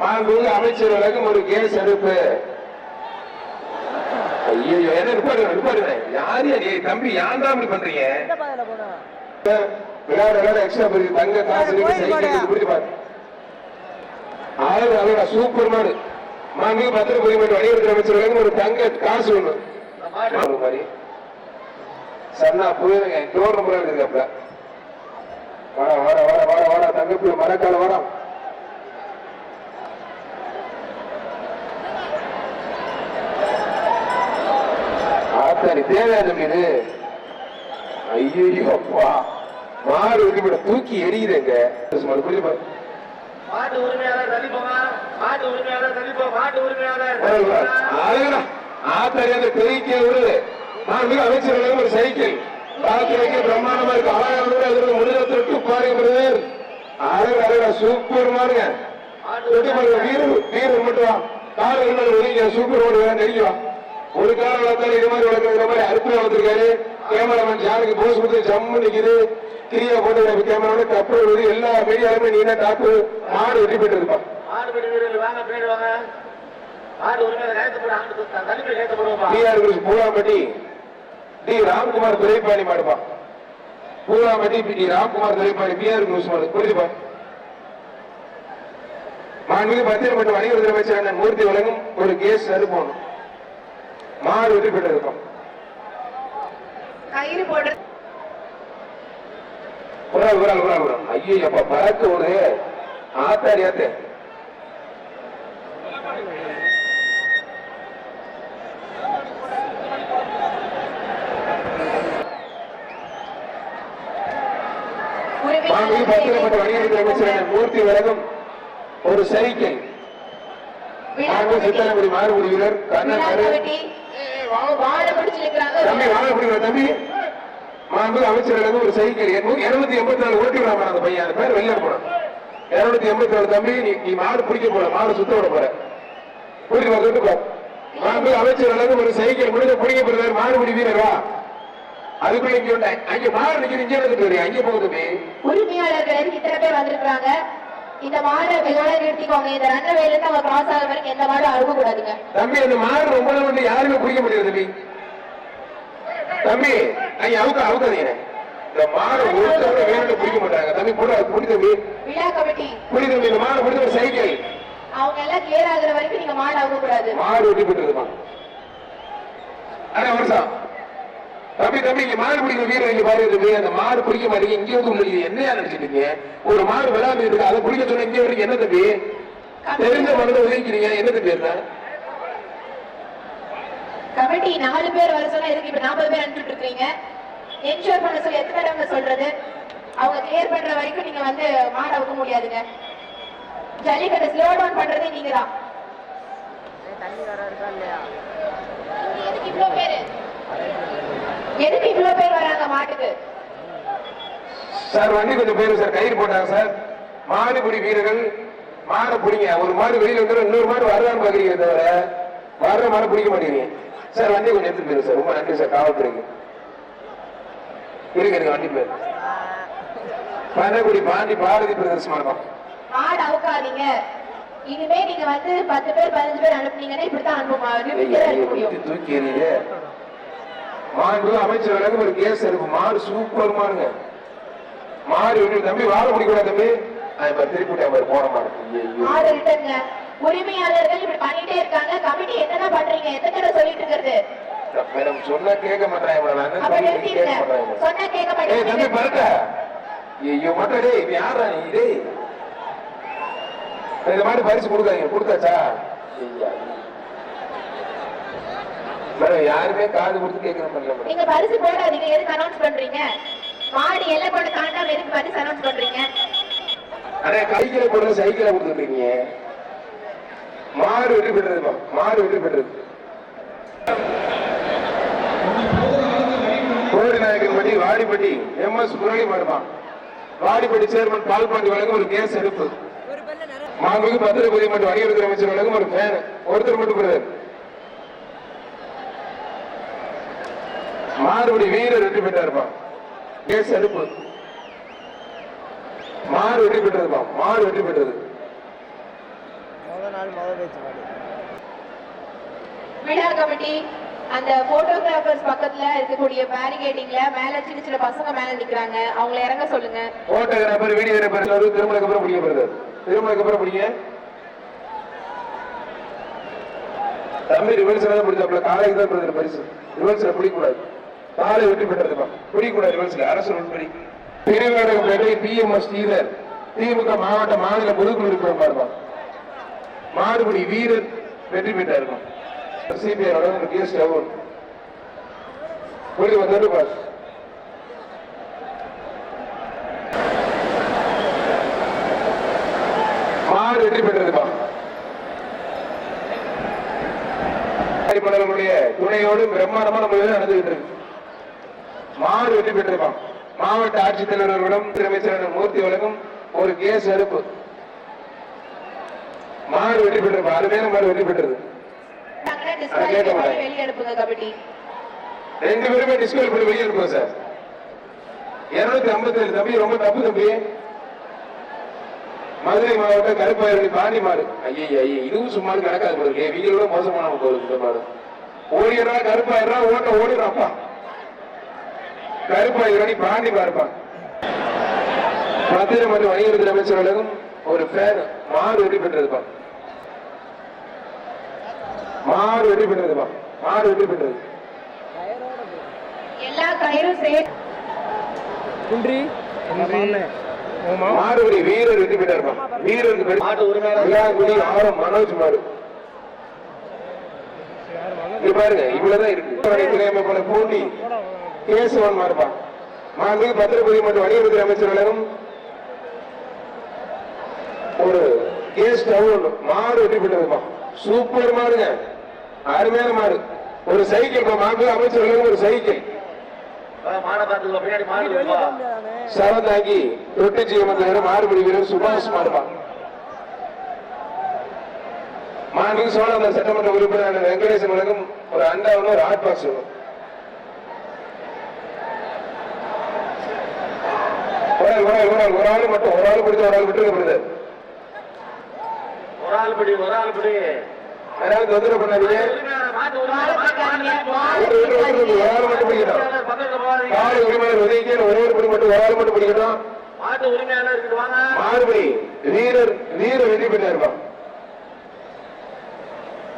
மாண்புமிகு அமைச்சர் வழங்கும் ஒரு கேஸ் எடுப்பு. ஐயோ என்ன நிப்பாடுங்க நிப்பாடுங்க யாரு நீ தம்பி யான் தான் பண்றீங்க? விளையாட விளையாட எக்ஸ்ட்ரா தங்க காசு புரிஞ்சு பாரு. ஆளு அதோட சூப்பர் மாடு மாண்புமிகு பத்திர மற்றும் வணிகத்துறை அமைச்சர் வழங்கும் ஒரு தங்க காசு ஒண்ணு. மாதிரி சன்னா புரியுதுங்க டோர் நம்பர் இருக்காப்ல வாடா வாடா வாடா வாடா வாடா. தங்கப்புல மரக்கால வாடா. ஆத்தாடி தேவையா தம்பி இது ஐயோ அப்பா மாடு விட்டு தூக்கி எரியுதுங்க மாட்டு உரிமையாளர் தள்ளி போங்க. மாட்டு உரிமையாளர் தள்ளி போ. மாட்டு உரிமையாளர் விடுது நான் மிக ஒரு சைக்கிள். பார்க்கிறதுக்கு பிரம்மாண்டமா இருக்கு. அழகா அதில் முடிதத்திற்கு பாருங்க அழகு அழகா சூப்பர் பாருங்க வீரர் வீரர் மட்டும் வா. கால இன்னொரு ஒதுங்க சூப்பர் ஓடு வேணும் நெருங்கி வா. ஒரு கால வளர்த்தாலும் இது மாதிரி வளர்க்குற மாதிரி அற்புதம் வளர்த்துருக்காரு கேமராமேன் ஜானுக்கு போஸ் கொடுத்து ஜம்மு நிக்குது. கிரியா போட்டு கேமரா கப்பு வருது எல்லா மீடியாலுமே நீ தான் டாப்பு? மாடு வெற்றி டிஆர் குரூஸ் பூலாம்பட்டி டி ராம்குமார் துரைப்பாணி மாடுப்பா. பூலாம்பட்டி டி ராம்குமார் துரைப்பாணி பிஆர் குரூஸ் மாடு புரிஞ்சுப்பா? மாண்புமிகு பத்திரம் மற்றும் வணிகத்துறை அமைச்சர் அண்ணன் மூர்த்தி வழங்கும் ஒரு கேஸ் அனுப்பணும் மாடு வெற்றி கயிறு ஐயோ அப்பா பறக்க ஒரு? ஆத்தாடி ஆத்தே மாண்புமிகு பத்திரம் மற்றும் வணிகத்துறை அமைச்சர் அண்ணன் மூர்த்தி வழங்கும் ஒரு சைக்கிள். மாண்பு சித்தனகுடி மாறுபடி வீரர் கண்ணன் வாழை பிடிச்சு நிக்கிறாங்க. தம்பி. வாழ முடியுமா தம்பி மாண்பு அமைச்சர்களுக்கு ஒரு சைக்கிள் இருநூத்தி எண்பத்தி நாலு ஓட்டி விடாம அந்த பையன் அந்த பேர் வெளில போனான் இருநூத்தி எண்பத்தி நாலு தம்பி நீ நீ மாடு பிடிக்க போற மாடு சுத்த விட போற. கூட்டி வா கூட்டு போ மாண்பு ஒரு சைக்கிள் முடிஞ்ச பிடிக்க போறாரு மாடு பிடி வீரரா அதுக்குள்ள இங்க உண்டா அங்க மாடு நிக்கிற இங்கே வந்துட்டு அங்கே போகுது உரிமையாளர்கள் இத்தனை பேர் இந்த மாடை இதோட நிறுத்திக்கோங்க. இந்த ரெண்டரை வயல இருந்து அவங்க கிராஸ் ஆகிற வரைக்கும் எந்த மாடும் அழுக கூடாதுங்க தம்பி அந்த மாடு ரொம்ப வந்து யாருமே பிடிக்க முடியாது தம்பி. தம்பி அங்க அவுக்க அவுக்காதீங்க இந்த மாடு ஒருத்தவங்க வேணும்னு பிடிக்க மாட்டாங்க. தம்பி புடி புடி தம்பி. விழா கமிட்டி. புடி தம்பி இந்த மாடு பிடிச்ச ஒரு சைக்கிள். அவங்க எல்லாம் கிளியர் ஆகுற வரைக்கும் நீங்க மாடு அழுக கூடாது மாடு வெட்டி பெற்றதுமா அண்ணா வருஷம் தம்பி தம்பி இங்க மாடு பிடிக்கிற வீரர் இங்க பாருங்க தம்பி. அந்த மாடு பிடிக்க மாட்டீங்க இங்க வந்து உள்ள என்னையா நினைச்சிட்டு இருக்கீங்க? ஒரு மாடு விளையாண்டு இருக்கு அதை பிடிக்க சொன்ன இங்க வரைக்கும் என்ன தம்பி? தெரிஞ்ச மனதை உதவிக்கிறீங்க என்ன தம்பி என்ன கமிட்டி நாலு பேர் வர சொன்னா எதுக்கு இப்ப நாற்பது பேர் அனுப்பிட்டு இருக்கீங்க? என்ஷூர் பண்ண சொல்லி எத்தனை தடவை சொல்றது? அவங்க கிளியர் பண்ற வரைக்கும் நீங்க வந்து மாடு அவுக்க முடியாதுங்க. ஜல்லிக்கட்டு ஸ்லோ டவுன் பண்றதே நீங்க தான் எதுக்கு இவ்ளோ பேரு? எதுக்கு இவ்ளோ பேர் வராங்க மாட்டுக்கு? சார் வண்டி கொஞ்சம் போயிரும் சார். கயிறு போட்டாங்க சார். மாடு பிடி வீரர்கள் மாடை பிடிங்க. ஒரு மாடு வெளியில வந்து இன்னொரு மாடு வரலான்னு பாக்குறீங்க தவிர வர்ற மாடு பிடிக்க மாட்டேங்கிறீங்க. சார் வண்டி கொஞ்சம் எடுத்துட்டு போயிரும் சார். ரொம்ப நன்றி சார். காவல்துறைக்கு. இருங்க இருங்க வண்டி போயிரு. பனகுடி பாண்டி பாரதி பிரதர்ஸ் மாடம் மாடு அவுக்காதீங்க. இனிமே நீங்க வந்து பத்து பேர் பதினஞ்சு பேர் அனுப்புனீங்கன்னா இப்படித்தான் அனுப்ப அனுப்ப முடியும் தூக்கி எறிய மாண்பு அமைச்சர் வழங்கும் ஒரு கேஸ் இருக்கு. மாடு சூப்பர் மாடுங்க மாடு எப்படி தம்பி வாழ முடிக்கூடாது தம்பி. இப்ப திருப்பிட்டேன் பாரு போன மாடு உரிமையாளர்கள் இப்படி பண்ணிட்டே இருக்காங்க. கமிட்டி என்னென்ன பண்றீங்க? எத்தனை சொல்லிட்டு இருக்கிறது? மேடம் சொன்னா கேட்க மாட்டாங்க சொன்னா கேட்க ஏய் தம்பி பரட்ட. ஐயோ மட்டும் டேய் இது யாரா நீ? டேய். இந்த மாதிரி பரிசு கொடுக்காங்க கொடுத்தாச்சா? ஐயா. மேடம் யாருமே காது கொடுத்து கேட்கற மேடம் நீங்க பரிசு போடாதீங்க. எதுக்கு அனௌன்ஸ் பண்றீங்க? மாடு எல்லை கொண்டு தாண்டாம எதுக்கு பரிசு அனௌன்ஸ் பண்றீங்க? அடே கைக்கில போடுற சைக்கிளை கொடுத்துருக்கீங்க மாடு வெற்றி பெற்றதுமா மாடு வெற்றி பெற்றது. கோடி நாயக்கன்பட்டி வாடிப்பட்டி எம் எஸ் முரளி மாடுமா. வாடிப்பட்டி சேர்மன் பால்பாண்டி வழங்கும் ஒரு கேஸ் எடுப்பு. மாண்புமிகு பத்திரப்பதிவு மற்றும் வணிகத்துறை அமைச்சர் வழங்கும் ஒரு ஃபேன் ஒருத்தர் மட்டும் பிரதர். மாறுபடி வீரர் வெற்றி பெற்றாருப்பா. கேஸ் எடுப்பு. மாடு வெற்றி பெற்றதுப்பா. மாடு வெற்றி பெற்றது. விழா கமிட்டி அந்த போட்டோகிராஃபர்ஸ் பக்கத்துல இருக்கக்கூடிய பேரிகேட்டிங்ல மேல சின்ன சின்ன பசங்க மேல நிக்கிறாங்க. அவங்கள இறங்க சொல்லுங்க. போட்டோகிராஃபர் வீடியோகிராஃபர் திருமணக்கு அப்புறம் பிடிக்கப்படுது திருமணக்கு அப்புறம் பிடிங்க. தம்பி ரிவர்ஸ் தான் பிடிச்சாப்ல காலைக்கு தான் பிரதர் பரிசு. ரிவர்ஸ்ல பிடிக்கூடாது காலை வெட்டி பெற்றதுப்பா பிடிக்கூடாது ரிவர்ஸ்ல அரசு உள்படி திருவேடகப்பேட்டை எஸ் ஸ்ரீதர் திமுக மாவட்ட மாநில பொதுக்குழு உறுப்பினர் பாருப்பா மாடுபிடி வீரர் வெற்றி பெற்றா இருக்கும் சிபிஐ கேஸ் டவுன் புள்ளி வந்து பாஸ். மாடு வெற்றி பெற்றதுப்பா மலர்களுடைய துணையோடு பிரம்மாண்டமான முறையில் நடந்துகிட்டு இருக்கு. மாடு வெற்றி பெற்றிருப்பா மாவட்ட ஆட்சித்தலைவர் அவர்களிடம் முதலமைச்சர் மூர்த்தி வழங்கும் ஒரு கேஸ் அடுப்பு மாடு வெற்றி பெற்றிருப்பா அருமையான மாடு வெற்றி பெற்றது. ரெண்டு பேருமே டிஸ்கோல் பண்ணி வெளியே இருப்போம் சார். இருநூத்தி ஐம்பத்தி ஏழு தம்பி ரொம்ப தப்பு தம்பி. மதுரை மாவட்டம் கருப்பாயிரணி பாண்டி மாடு. ஐயே ஐயே இதுவும் சும்மா நடக்காது போயிருக்கு வீங்களோட மோசமான போகுது இந்த மாடு. ஓடிடுறா கருப்பாயிரா ஓட்ட ஓடிடுறாப்பா. கருப்பாயிரணி பாண்டி மாறுப்பா பத்திரம் மற்றும் வணிகத்துறை அமைச்சர் அலுவலகம் ஒரு ஃபேன் மாடு வெற்றி பெற்றதுப்பா மாடு வெற்றி பெற்றதுப்பா மாடு வெற்றி பெற்றது. எல்லா கயிறும் குன்றி மாடுபடி வீரர் வெற்றி பெற்றாருப்பா. வீரருக்கு மாட்டு உரிமையாளர் ஆரம் மனோஜ் மாடு இங்க பாருங்க இவ்வளவுதான் இருக்கு. துறையமைப்பான பூண்டி கேசவன் மாறுப்பா மாண்பு பத்திரப்பதி மற்றும் வணிகத்துறை அமைச்சர் அலுவலகம் ஒரு கேஸ் டவுன் மாடு வெற்றி பெற்றதுப்பா சூப்பர் மாடுங்க. அருமையான மாடு. ஒரு சைக்கிள் மாண்பு அமைச்சர் அலுவலகம் ஒரு சைக்கிள். சரந்தாங்கி தொட்டிச்சி வந்தவர் மாறுபடி வீரர் சுபாஷ் மாறுபா மாண்பு சோழந்தர் சட்டமன்ற உறுப்பினர் வெங்கடேசன் வழங்கும் ஒரு அண்டாவும் ஒரு ஹாட் பாக்ஸ் வேணும் ஒரு ஆள், ஒரு ஆள், ஒரு ஆள், ஒரு ஆள் மட்டும் ஒரு ஆள் பிடிச்ச ஒரு ஆள் விட்டுருக்கப்படுது ஒரு ஆள் பிடி ஒரு ஆள் பிடி யாராவது தொந்தரவு பண்ணாதீங்க விட்டு, விட்டு, விட்டு, விட்டு, ஒரு ஆள் மட்டும் பிடிக்கணும். காலை உரிமையாளர் உதவிக்கு ஒரே ஒரு பிடி மட்டும் ஒரு ஆள் மட்டும் பிடிக்கணும் மாட்டு உரிமையாளர் இருக்கு வாங்க மாறுபடி வீரர் பெற்றாருப்பான்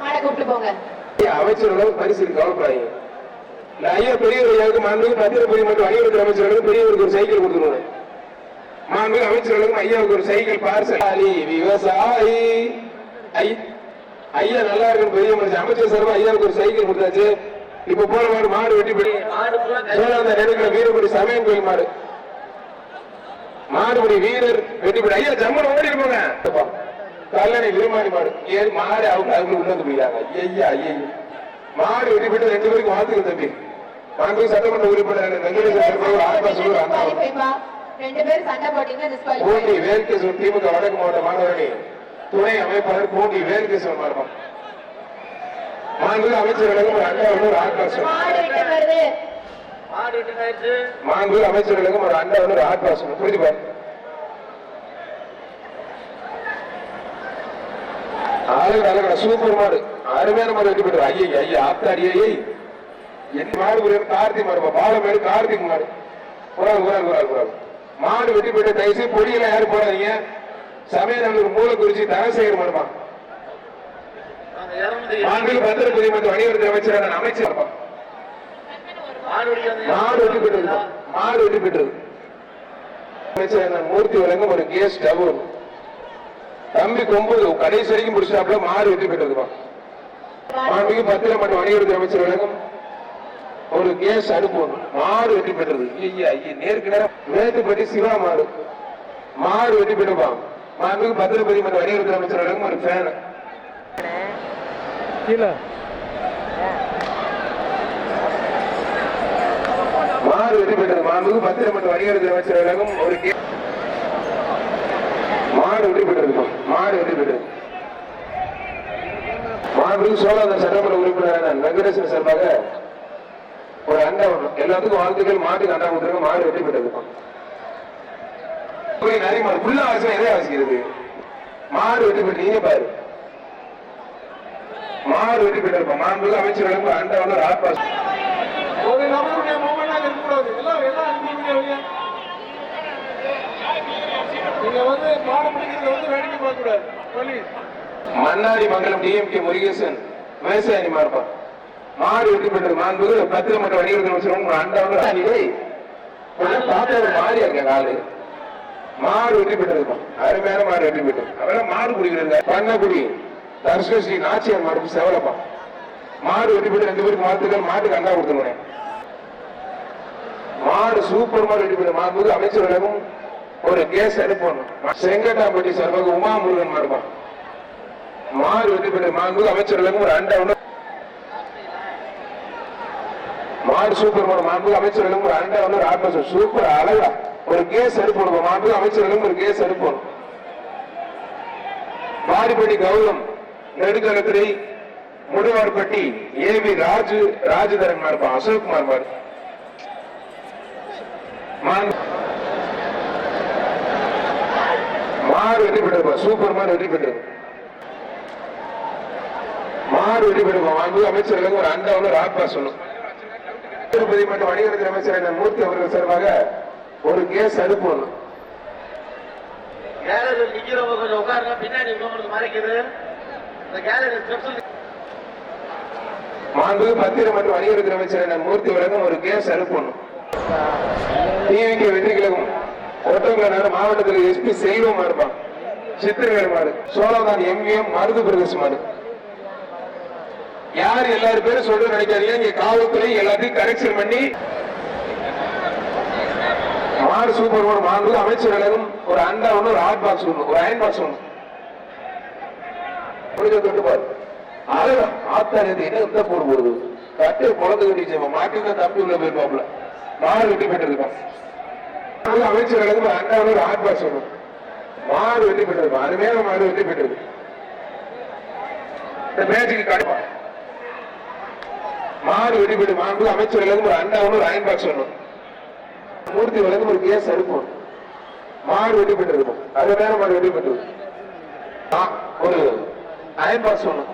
மாடை கூப்பிட்டு போங்க அமைச்சரோட பரிசு கவலைப்படாதீங்க இல்ல ஐயா பெரியவர் ஐயாவுக்கு மாண்புக்கு பத்திரப்பதி மற்றும் வணிகத்துறை அமைச்சர்களுக்கு பெரியவருக்கு ஒரு சைக்கிள் கொடுத்துருவாங்க மாண்புக்கு அமைச்சர்களுக்கும் ஐயாவுக்கு ஒரு சைக்கிள் பார்சல். விவசாயி. ஐயா நல்லா இருக்குன்னு பெரிய மனுஷன். அமைச்சர் சார்பா ஐயாவுக்கு ஒரு சைக்கிள் கொடுத்தாச்சு. இப்ப போன மாடு மாடு வெட்டி கை- சோழாந்த நெடுக்கிற வீரபடி சமயம் கோயில் மாடு. மாடுபடி வீரர் வெட்டிப்படி ஐயா ஜம்மன் ஓடி இருப்பாங்க கல்லணை விருமாடி மாடு. ஏறி மாடு அவங்க அவங்க உள்ள வந்து போயிட்டாங்க. ஐயா ஐயா மாடு வெட்டிப்பட்டு ரெண்டு பேருக்கும் வாழ்த்துக்கள் தம்பி. மாண்பு சட்டமன்ற உறுப்பினர் வெங்கடேசன் சொல்லுவாங்க டிஸ்குவாலிஃபைப்பா ரெண்டு பேரும் சண்டை போட்டீங்கன்னா திமுக வடக்கு மாவட்ட மாணவரணி துணை அமைப்பாளர் பூண்டி வேல்கேசவன் மாறுபான் மாண்பு அமைச்சர்களுக்கும் ஒரு அண்டா ஒரு ஆத்மா மாடு விட்டு வருது? மாடு விட்டு ஆயிடுச்சு? மாண்பு அமைச்சர்களுக்கும் ஒரு அண்டா ஒரு ஆத்மா புரிஞ்சு பாரு. ஆளுங்க அழகா சூப்பர் மாடு. அருமையான மாடு வெட்டி போட்டு ஐயா ஐயா ஆத்தாடி ஐயை என்ன மாடு புரியும் கார்த்தி மாடுப்பா பாலமேடு கார்த்திக் மாடு. குரால் குரால் குரால் குரால் மாடு வெட்டி போயிட்டு தயவுசு பொடியெல்லாம் யாரும் போடாதீங்க. சமயநல்லூர் மூலக்குறிச்சி தனசேகர் மாடுமா நாங்க இருநூத்தி மாண்பு பத்திரப்பதி மற்றும் வணிகத்துறை அமைச்சரான அமைச்சர் மாடு வெட்டி பெற்றது மாடு வெட்டி பெற்றது அமைச்சர் மூர்த்தி வழங்கும் ஒரு கேஸ் டவுன் தம்பி கொம்பு கடைசி வரைக்கும் முடிச்சாப்புல மாடு வெட்டி பெற்றதுப்பா மாண்புக்கு பத்திரம் மற்றும் வணிகத்துறை அமைச்சர் வழங்கும் ஒரு கேஸ் அடுப்பு ஒண்ணு. மாடு வெட்டி பெற்றது. ஐயா ஐயா நேருக்கு நேரம் மேட்டுப்பட்டி சிவா மாடு மாடு வெட்டி பெற்றுப்பான். மாண்புக்கு பத்திரப்பதி மற்றும் வணிகத்துறை அமைச்சர் ஒரு ஃபேன் மாடு வெற்றி பெற்றது. மாண்புக்கு பத்திரம் மற்றும் வணிகத்துறை அமைச்சர் ஒரு கே- மாடு வெற்றி பெற்றது மாடு வெற்றி பெற்றது. மாண்புக்கு சோழாந்த சட்டமன்ற உறுப்பினர் வெங்கடேசன் சார்பாக ஒரு அண்டா ஒண்ணு. எல்லாத்துக்கும் வாழ்த்துக்கள் மாட்டுக்கு அண்டா கொடுத்துருங்க மாடு வெற்றி போய் நிறைய மாடு ஃபுல்லா வாசிக்கலாம் எதை வாசிக்கிறது மாடு வெற்றி பெற்று நீங்க பாரு. மாறு வெற்றி பெற்றிருப்போம் மாண்புமிகு அமைச்சர்களுக்கு அண்டவனர் ஆர்ப்பாஸ் ஒரு நபருடைய மூமெண்டாக இருக்கக்கூடாது. எல்லாம் எல்லாம் வெளியே. நீங்க வந்து மாடு பிடிக்கிறத வந்து வேடிக்கை பார்க்க கூடாது போலீஸ். மன்னாடி மங்கலம் டிஎம்கே முருகேசன் விவசாயி மாறுப்பா மாடு வெற்றி பெற்றது மாண்புமிகு பத்திர மற்றும் வணிகர்கள் அமைச்சரும் அண்டவனர் அணியை கொஞ்சம் பார்த்தா ஒரு மாறியா இருக்க காலு மாடு வெற்றி பெற்றிருக்கும் அருமையான மாடு வெற்றி பெற்று அவரெல்லாம் மாடு குடிக்கிறாங்க பண்ணக்குடி தர்ஷ ஸ்ரீ நாச்சியார் மாடு செவலப்பா. மாடு வெற்றி பெற்று ரெண்டு பேருக்கு மாத்துக்கள் மாட்டுக்கு அண்டா கொடுத்துருவேன் மாடு சூப்பர் மாடு வெற்றி பெற்ற மாண்புமிகு அமைச்சர்களுக்கும் ஒரு கேஸ் அனுப்பணும். செங்கட்டாம்பட்டி சார்பாக உமா முருகன் மாடுப்பான் மாறு வெற்றி பெற்ற மாண்பு அமைச்சர்களுக்கும் ஒரு அண்டா ஒன்று மாடு சூப்பர் மாடு மாண்பு அமைச்சர்களுக்கும் ஒரு அண்டை ஒன்று ஆட்டம் சூப்பர் அழகா. ஒரு கேஸ் எடுப்பணும் மாண்பு அமைச்சர்களும் ஒரு கேஸ் எடுப்போம். மாடிப்பட்டி கௌதம் முருவார்பட்டி ஏ வி ராஜு ராஜதரன் மார்பா அசோக் குமார் மாறு மாண்பு- வெற்றி பெற்றிருப்பா. சூப்பர் மாடு வெற்றி பெற்றது மாடு வெற்றி பெற்றிருப்பா. வாங்கி அமைச்சர்களுக்கு ஒரு அண்டா வந்து ராப்பா சொல்லும் திருப்பதி மற்றும் வணிகத்துறை அமைச்சர் மூர்த்தி அவர்கள் சார்பாக ஒரு கேஸ் அனுப்பணும் கேலரி நிக்கிறவங்க கொஞ்சம் உட்காருங்க பின்னாடி உங்களுக்கு மறைக்குது. இந்த கேலரி ஸ்டெப்ஸ் மாண்பு பத்திரம் மற்றும் வணிகத்துறை அமைச்சர் அண்ணன் மூர்த்தி அவர்களும் ஒரு கேஸ் அனுப்பணும் டிவிக்கு வெற்றி கிழக்கும். ஒட்டங்கநாடு மாவட்டத்தில் எஸ்பி செல்வம் இருப்பான் சித்திரவேல் மாடு. சோழதான் எம்விஎம் மருது பிரதேச மாடு. யார் எல்லாரும் பேரும் சொல்ற நினைக்காதீங்க. இங்க காவல்துறை எல்லாத்தையும் கரெக்ஷன் பண்ணி மாறு சூப்பர் மாடு மாடு அமைச்சர்களும் ஒரு அண்டா ஒண்ணு ஒரு ஹாட் பாக்ஸ் ஒண்ணு ஒரு அயன் பாக்ஸ் ஒண்ணு. முடிஞ்ச தொட்டு பாரு. அழகா ஆத்தாரு என்ன இந்த போடு போடுது? கட்டு குழந்தை கட்டி மாட்டி தம்பி உள்ள போயிருப்பாப்ல மாடு வெட்டி பெற்றிருக்கான் அதனால அமைச்சர்களுக்கு ஒரு அண்டா ஒண்ணு ஒரு ஹாட் பாக்ஸ் ஒண்ணு. மாடு வெட்டி பெற்றிருப்பான். அருமையான மாடு வெட்டி பெற்றிருக்கு. இந்த மேஜிக்கு காட்டுப்பா மாடு வெட்டி பெற்று மாண்பு ஒரு அண்டா ஒரு அயன் பாக்ஸ் ஒண்ணு. மூர்த்தி வழங்கும் ஒரு கேஸ் அனுப்பணும் மாடு இருக்கும் அரை நேரம் மாடு வெட்டி ஆ, ஒரு அயன் பாக்ஸ் ஒண்ணு.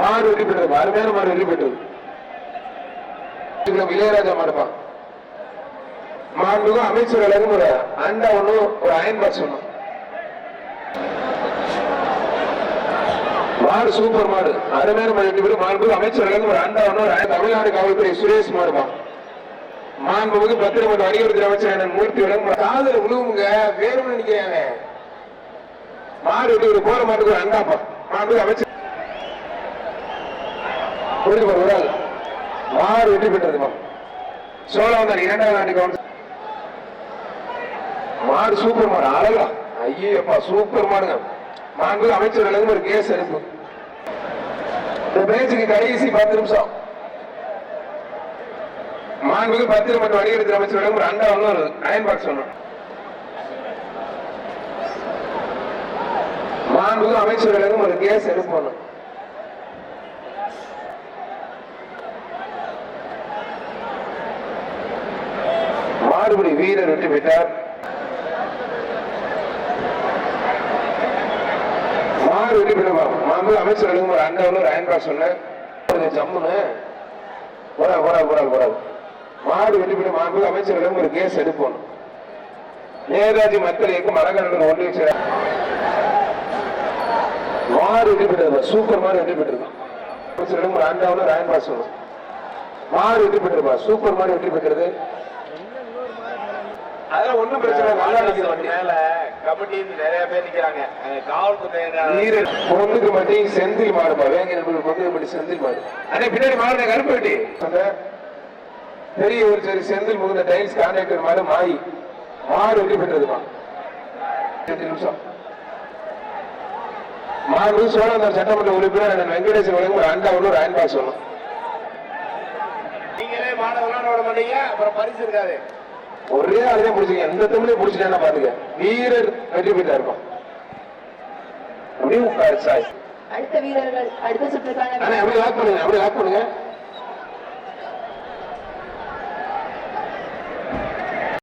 மாடு வெடிபட்டு இருக்கும் அது நேரம் மாடு வெட்டி பெற்றது இளையராஜா மாடுப்பா மாண்புக்கு அமைச்சர்களுக்கும் ஒரு அண்டா ஒன்று ஒரு அயன் பாக்ஸ் ஒன்று மாடு சூப்பர் மாடு. அருமையான மாடு. வெட்டி பெற்று மாண்புக்கு அமைச்சர்களுக்கும் ஒரு அண்டா ஒன்று தமிழ்நாடு காவல்துறை சுரேஷ் மாடுப்பா மாண்புமிகு பத்திரமன்ற வணிகத்துறை அமைச்சர் அண்ணன் மூர்த்தி வழங்கும் காதல உழுவுங்க. வேணும்னு நினைக்கிறாங்க மாடு வெட்டி ஒரு போற மாட்டுக்கு ஒரு அண்டாப்பா மாண்புமிகு அமைச்சர். புரிஞ்சு பாரு ஒரு ஆள். மாடு வெற்றி பெற்றதுமா சோழவந்தார் இரண்டாவது ஆண்டு கவுன்சில். மாடு சூப்பர் மாடு அழகா ஐயப்பா சூப்பர் மாடுங்க. மாண்பு அமைச்சர்களுக்கு ஒரு கேஸ் அனுப்பு இந்த பேச்சுக்கு கடைசி பத்து நிமிஷம். மாண்புக்கு பத்திரம் மற்றும் வணிகத்துறை அமைச்சர்களுக்கு ஒரு அண்டா ஒன்று அயன் பாக்ஸ் ஒன்று மாண்புக்கு அமைச்சர்களுக்கும் ஒரு கேஸ் எடுப்பணும் மாறுபடி வீரர் விட்டு விட்டார் மாடு வெற்றி பெறுவார் அமைச்சர் எழுதும் ஒரு அண்ணன் ஒரு அயன் பாக்ஸ் ஒன்று ஜம்முன்னு போறா போறா போறா போறா மாடு வெற்றி பெற்ற மாண்பு அமைச்சர்களுக்கும் ஒரு கேஸ் எடுப்போம். நேதாஜி மக்கள் இயக்கம் மரகரன் ஒன்றிய செயலர் மாடு வெற்றி பெற்றது சூப்பர் மாடு வெற்றி பெற்றது அமைச்சர்களும் ஒரு அண்டாவில் ஒரு அயன் பாஸ் ஒன்று மாடு வெற்றி பெற்றிருப்பா சூப்பர் மாடு வெற்றி பெற்றது அதெல்லாம் ஒண்ணும் பிரச்சனை. நல்லா. மேல கமிட்டி நிறைய பேர் நிக்கிறாங்க. காவல்துறை பொண்ணுக்கு மட்டும் செந்தில் மாடுப்பா வேங்க பொண்ணுக்கு மட்டும் செந்தில் மாடு? அண்ணே பின்னாடி மாடு கருப்பு வெட்டி. பெரிய ஒரு சரி செந்தில் முகுந்த டைல்ஸ் கான்ட்ராக்டர் மாடு மாயி மாடு வெற்றி பெற்றதுமா? ரெண்டு நிமிஷம். மாடு சோழந்தர் சட்டமன்ற உறுப்பினர். வெங்கடேசன் வழங்கும் ஒரு அண்டா ஒரு அயன் பாக்ஸ் சொல்லணும் நீங்களே மாட விளையாட விட மாட்டீங்க. அப்புறம் பரிசு இருக்காது. ஒரே ஆளுதே முடிச்சுங்க எந்த தமிழையும் முடிச்சுட்டேன்னா பாத்துக்க வீரர் வெற்றி பெற்றா இருக்கும் அப்படியே உட்காரு சாய். அடுத்த வீரர்கள் அடுத்த சுற்றுக்கான அப்படியே லாக் பண்ணுங்க அப்படியே லாக் பண்ணுங்க.